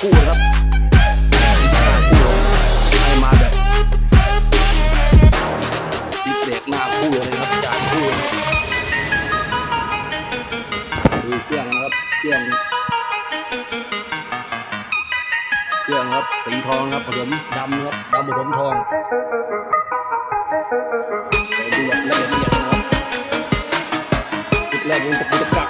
คู่นะครับน้าคู่ให้มาแบบดิฟเด็กหน้าคู่เลยครับจานคู่ดูเครื่องนะครับเครื่องเครื่องครับสีทองครับผสมดำครับดำผสมทองใส่ดูแบบละเอียดนะครับจุดแรกยังตะกุกตะกัก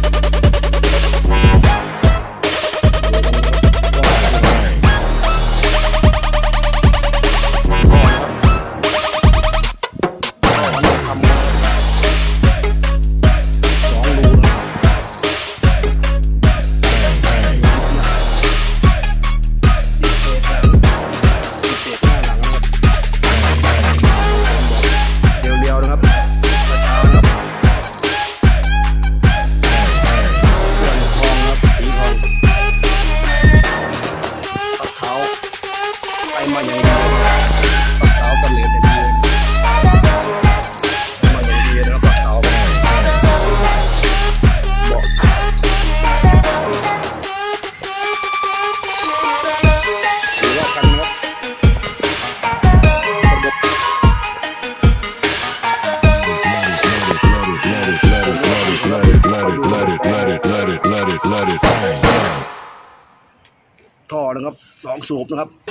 ท่อนะครับสองสูบนะครับ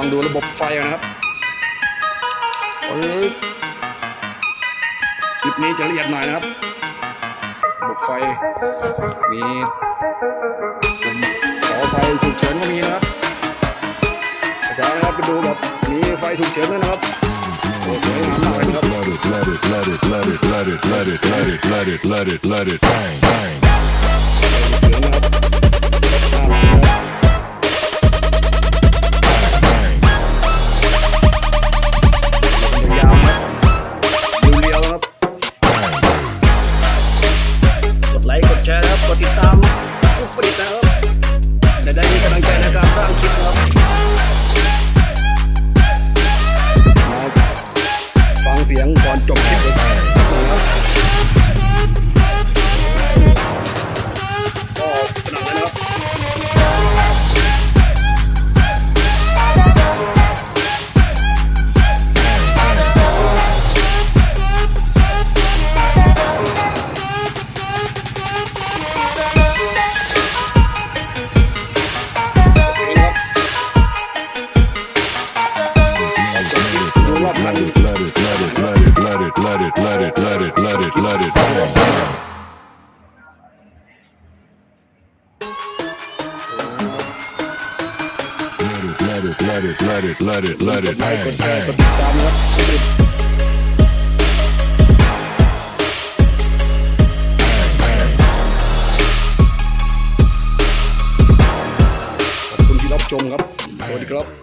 ลองดูระบบไฟนะครับคลิปนี้จะละเอียดหน่อยนะครับ ระบบไฟ มีขอไฟฉุกเฉินก็มีนะครับอาจารย์นะครับไปดูแบบมีไฟฉุกเฉินด้วยนะครับโอ้สวยงามมากเลยนะครับ it, let it, let it, let it, let it. Let it, let it, let it, let it, let it, bang, bang. Chôm gấp.